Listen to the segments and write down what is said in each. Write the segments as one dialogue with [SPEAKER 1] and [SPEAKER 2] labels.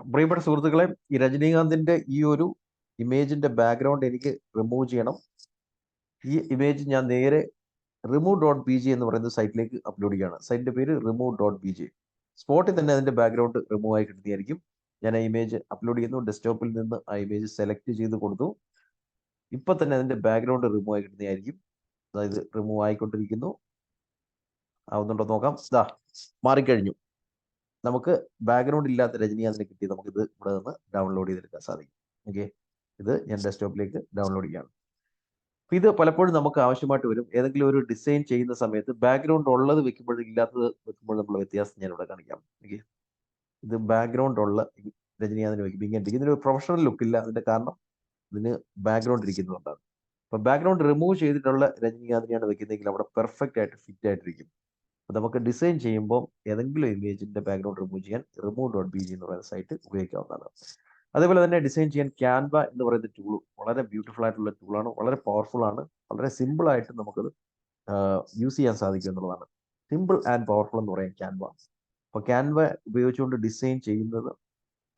[SPEAKER 1] പ്രിയപ്പെട്ട സുഹൃത്തുക്കളെ ഈ രജനീകാന്തിന്റെ ഈ ഒരു ഇമേജിന്റെ ബാക്ക്ഗ്രൗണ്ട് എനിക്ക് റിമൂവ് ചെയ്യണം. ഈ ഇമേജ് ഞാൻ നേരെ റിമൂവ് ഡോട്ട് ബി ജി എന്ന് പറയുന്ന സൈറ്റിലേക്ക് അപ്ലോഡ് ചെയ്യുകയാണ്. സൈറ്റിന്റെ പേര് റിമൂവ് ഡോട്ട് ബി ജി സ്പോട്ടിൽ തന്നെ അതിന്റെ ബാക്ക്ഗ്രൗണ്ട് റിമൂവ് ആയി കിട്ടുന്നതായിരിക്കും. ഞാൻ ആ ഇമേജ് അപ്ലോഡ് ചെയ്യുന്നു. ഡെസ്ക്ടോപ്പിൽ നിന്ന് ആ ഇമേജ് സെലക്ട് ചെയ്ത് കൊടുത്തു. ഇപ്പൊ തന്നെ അതിന്റെ ബാക്ക്ഗ്രൗണ്ട് റിമൂവ് ആയി കിട്ടുന്നതായിരിക്കും. അതായത് റിമൂവ് ആയിക്കൊണ്ടിരിക്കുന്നു. ആവുന്നുണ്ടോ നോക്കാം. ഇതാ മാറിക്കഴിഞ്ഞു. നമുക്ക് ബാക്ക്ഗ്രൗണ്ട് ഇല്ലാത്ത രജനീകാന്തിനെ കിട്ടി നമുക്കിത് ഇവിടെ നിന്ന് ഡൗൺലോഡ് ചെയ്തെടുക്കാൻ സാധിക്കും. ഓക്കെ ഇത് ഞാൻ ഡെസ്ക്ടോപ്പിലേക്ക് ഡൗൺലോഡ് ചെയ്യാണ് ഇത് പലപ്പോഴും നമുക്ക് ആവശ്യമായിട്ട് വരും. ഏതെങ്കിലും ഒരു ഡിസൈൻ ചെയ്യുന്ന സമയത്ത് ബാക്ക്ഗ്രൗണ്ട് ഉള്ളത് വെക്കുമ്പോഴും ഇല്ലാത്തത് വെക്കുമ്പോൾ നമ്മൾ വ്യത്യാസം ഞാൻ ഇവിടെ കാണിക്കാം. ഓക്കെ ഇത് ബാക്ക്ഗ്രൗണ്ട് ഉള്ള രജനീകാന്തിന് വെക്കുമ്പോൾ ഇങ്ങനെ ഇതിനൊരു ഇതിന് പ്രൊഫഷണൽ ലുക്ക് ഇല്ല. അതിന്റെ കാരണം ഇതിന് ബാക്ക്ഗ്രൗണ്ട് ഇരിക്കുന്നതുകൊണ്ടാണ് അപ്പൊ ബാക്ക്ഗ്രൗണ്ട് റിമൂവ് ചെയ്തിട്ടുള്ള രജനീകാന്തിനെയാണ് വെക്കുന്നതെങ്കിൽ അവിടെ പെർഫെക്റ്റ് ആയിട്ട് ഫിറ്റ് ആയിട്ടിരിക്കും. നമുക്ക് ഡിസൈൻ ചെയ്യുമ്പോൾ ഏതെങ്കിലും ഇമേജിന്റെ ബാക്ക്ഗ്രൗണ്ട് റിമൂവ് ചെയ്യാൻ റിമൂവ് ഡോട്ട് ബി ജി എന്ന് പറയുന്ന സൈറ്റ് ഉപയോഗിക്കാവുന്നതാണ്. അതേപോലെ തന്നെ ഡിസൈൻ ചെയ്യാൻ ക്യാൻവ എന്ന് പറയുന്ന ടൂൾ വളരെ ബ്യൂട്ടിഫുൾ ആയിട്ടുള്ള ടൂളാണ് വളരെ പവർഫുൾ ആണ് വളരെ സിമ്പിൾ ആയിട്ട് നമുക്കത് യൂസ് ചെയ്യാൻ സാധിക്കും എന്നുള്ളതാണ്. സിമ്പിൾ ആൻഡ് പവർഫുൾ എന്ന് പറയാം ക്യാൻവ അപ്പോൾ ക്യാൻവ ഉപയോഗിച്ചുകൊണ്ട് ഡിസൈൻ ചെയ്യുന്നത്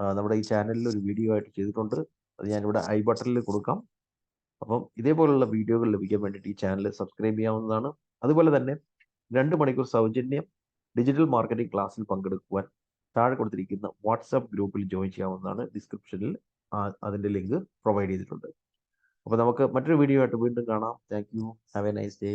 [SPEAKER 1] നമ്മുടെ ഈ ചാനലിൽ ഒരു വീഡിയോ ആയിട്ട് ചെയ്തിട്ടുണ്ട്. അത് ഞാനിവിടെ ഐ ബട്ടണിൽ കൊടുക്കാം. അപ്പം ഇതേപോലുള്ള വീഡിയോകൾ ലഭിക്കാൻ വേണ്ടിയിട്ട് ഈ ചാനൽ സബ്സ്ക്രൈബ് ചെയ്യാവുന്നതാണ്. അതുപോലെ തന്നെ രണ്ട് മണിക്കൂർ സൗജന്യം ഡിജിറ്റൽ മാർക്കറ്റിംഗ് ക്ലാസ്സിൽ പങ്കെടുക്കുവാൻ താഴെ കൊടുത്തിരിക്കുന്ന വാട്സാപ്പ് ഗ്രൂപ്പിൽ ജോയിൻ ചെയ്യാവുന്നതാണ് ഡിസ്ക്രിപ്ഷനിൽ അതിന്റെ ലിങ്ക് പ്രൊവൈഡ് ചെയ്തിട്ടുണ്ട്. അപ്പോൾ നമുക്ക് മറ്റൊരു വീഡിയോ ആയിട്ട് വീണ്ടും കാണാം. Thank you have a nice day